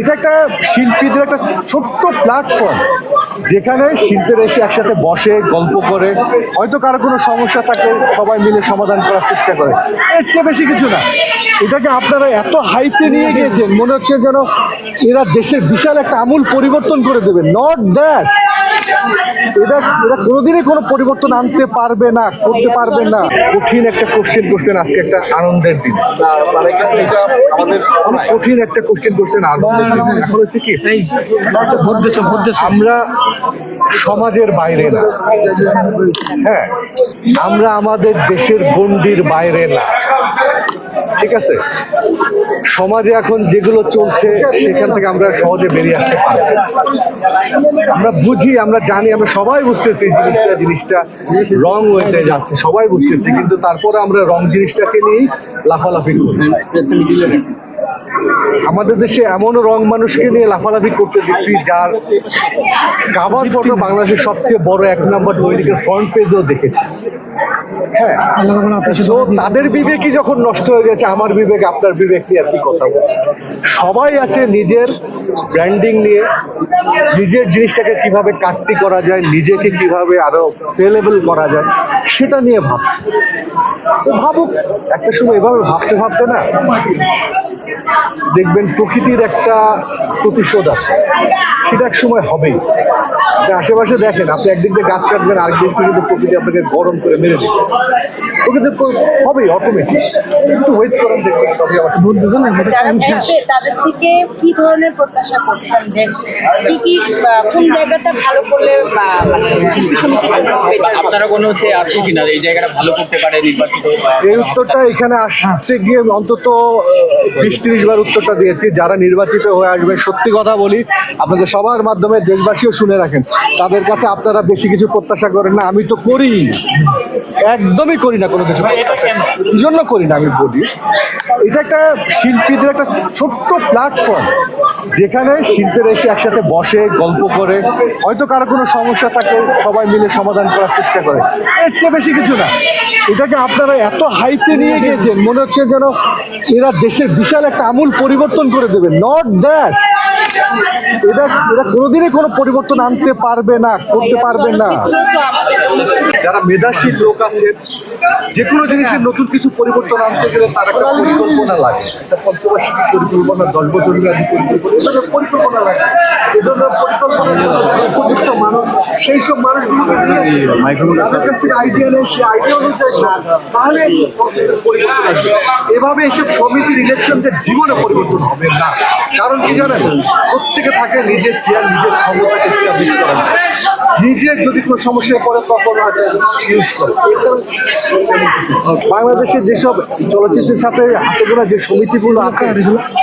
এটা একটা শিল্পীদের একটা ছোট্ট প্ল্যাটফর্ম যেখানে শিল্পের এসে একসাথে বসে, গল্প করে। হয়তো কারও কোনো সমস্যা থাকে, সবাই মিলে সমাধান করার চেষ্টা করে। এর চেয়ে বেশি কিছু না। এটাকে আপনারা এত হাইপে নিয়ে গিয়েছেন, মনে হচ্ছে যেন এরা দেশের বিশাল একটা আমূল পরিবর্তন করে দেবে। নট দ্যাট এটা কোনোদিনই কোনো পরিবর্তন আনতে পারবে না করতে পারবে না। কঠিন একটা কোশ্চেন করছেন আজকে একটা আনন্দের দিন। অনেক কঠিন একটা কোশ্চেন করছেন হচ্ছে কি? আমরা সমাজের বাইরে না। হ্যাঁ আমরা আমাদের দেশের গণ্ডির বাইরে না। ঠিক আছে? সমাজে এখন যেগুলো চলছে, সেখান থেকে আমরা সহজে বেরিয়ে আসতে পারি আমরা বুঝি, আমরা জানি, আমরা সবাই বুঝতেছি জিনিসটা জিনিসটা রং হয়ে যাচ্ছে, সবাই বুঝতেছি, কিন্তু তারপরে আমরা রং জিনিসটাকে নিয়েই লাফালাফি করি আমাদের দেশে এমনও রং মানুষকে নিয়ে লাফালাফি করতে দেখছি, যার কাভার ফটো বাংলাদেশের সবচেয়ে বড় এক নম্বর দৈনিকের ফ্রন্ট পেজও দেখেছি। হ্যাঁ। তো তাদের বিবেকই যখন নষ্ট হয়ে গেছে আমার বিবেক আপনার বিবেক নিয়ে আর কি কথা বলব? সবাই আছে নিজের ব্র্যান্ডিং নিয়ে নিজের জিনিসটাকে কীভাবে কাটতি করা যায় নিজেকে কীভাবে আরও সেলেবল করা যায় সেটা নিয়ে ভাবছে। ভাবুক একটা সময় এভাবে ভাবতে ভাবতে না দেখবেন প্রকৃতির একটা প্রতিশোধ আছে। সেটা এক সময় হবেই। আশেপাশে দেখেন আপনি একদিক দিয়ে গাছ কাটবেন আরেকদিক থেকে কিন্তু প্রকৃতি আপনাকে গরম করে মেরে দিচ্ছে প্রকৃতি তো হবেই অটোমেটিক একটু ওয়েট করেন দেখবেন সবই আবার যারা দেখবে তাদের থেকে কি ধরনের প্রত্যাশা করছেন যে কি কি কোন জায়গাটা ভালো করলে বা মানে শিল্পী? আপনারা কোনো হচ্ছে আছে কিনা এই জায়গাটা ভালো করতে পারে নির্বাচিত এই উত্তরটা এখানে আসতে গিয়ে অন্তত বিশ ত্রিশ বার উত্তরটা দিয়েছি। যারা নির্বাচিত হয়ে আসবে সত্যি কথা বলি আপনাদের সবার মাধ্যমে দেশবাসীও শুনে রাখেন। তাদের কাছে আপনারা বেশি কিছু প্রত্যাশা করেন না। আমি তো করি। একদমই করি না কোনো কিছু। এই জন্য করি না আমি বলি। এটা একটা শিল্পীদের একটা ছোট্ট প্ল্যাটফর্ম যেখানে শিল্পের এসে একসাথে বসে গল্প করে। হয়তো কারও কোনো সমস্যা থাকে সবাই মিলে সমাধান করার চেষ্টা করে। এর চেয়ে বেশি কিছু না। এটাকে আপনারা এত হাইপে নিয়ে গিয়েছেন মনে হচ্ছে যেন এরা দেশের বিশাল একটা আমূল পরিবর্তন করে দেবে। নট দ্যাট এটা এটা কোনোদিনই কোনো পরিবর্তন আনতে পারবে না, করতে পারবে না। যারা মেধাশীল লোক আছে যে কোনো জিনিসের নতুন কিছু পরিবর্তন আনতে গেলে তার একটা পরিকল্পনা লাগে। একটা পঞ্চবার্ষিকী পরিকল্পনা দশ বছরের আগে পরিকল্পনা পরিকল্পনা লাগে। পরিকল্পনা উপযুক্ত মানুষ সেই সব তাদের কাছ থেকে আইডিয়া নেই সেই আইডিয়া অনুযায়ী কাজ। তাহলে পরিবর্তন আসবে। এভাবে এসব সমিতির ইলেকশনদের জীবনে পরিবর্তন হবে না। কারণ কি জানেন? প্রত্যেকে থাকে নিজের চেয়ার নিজের ক্ষমতাকে এস্টাবলিশ জন্য। নিজের যদি কোনো সমস্যায় পড়ে তখন হয়তো ইউজ করে। এছাড়া বাংলাদেশের যেসব চলচ্চিত্রের সাথে হাতে যে যে সমিতিগুলো আছে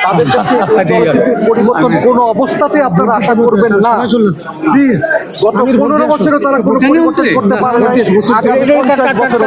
তাদের কাছে এই চলচ্চিত্রের পরিবর্তন কোনো অবস্থাতে আপনারা আশা করবেন না। প্লিজ গত পনেরো বছরে তারা কোনো পরিবর্তন করতে পারে না আগামী পঞ্চাশ বছরে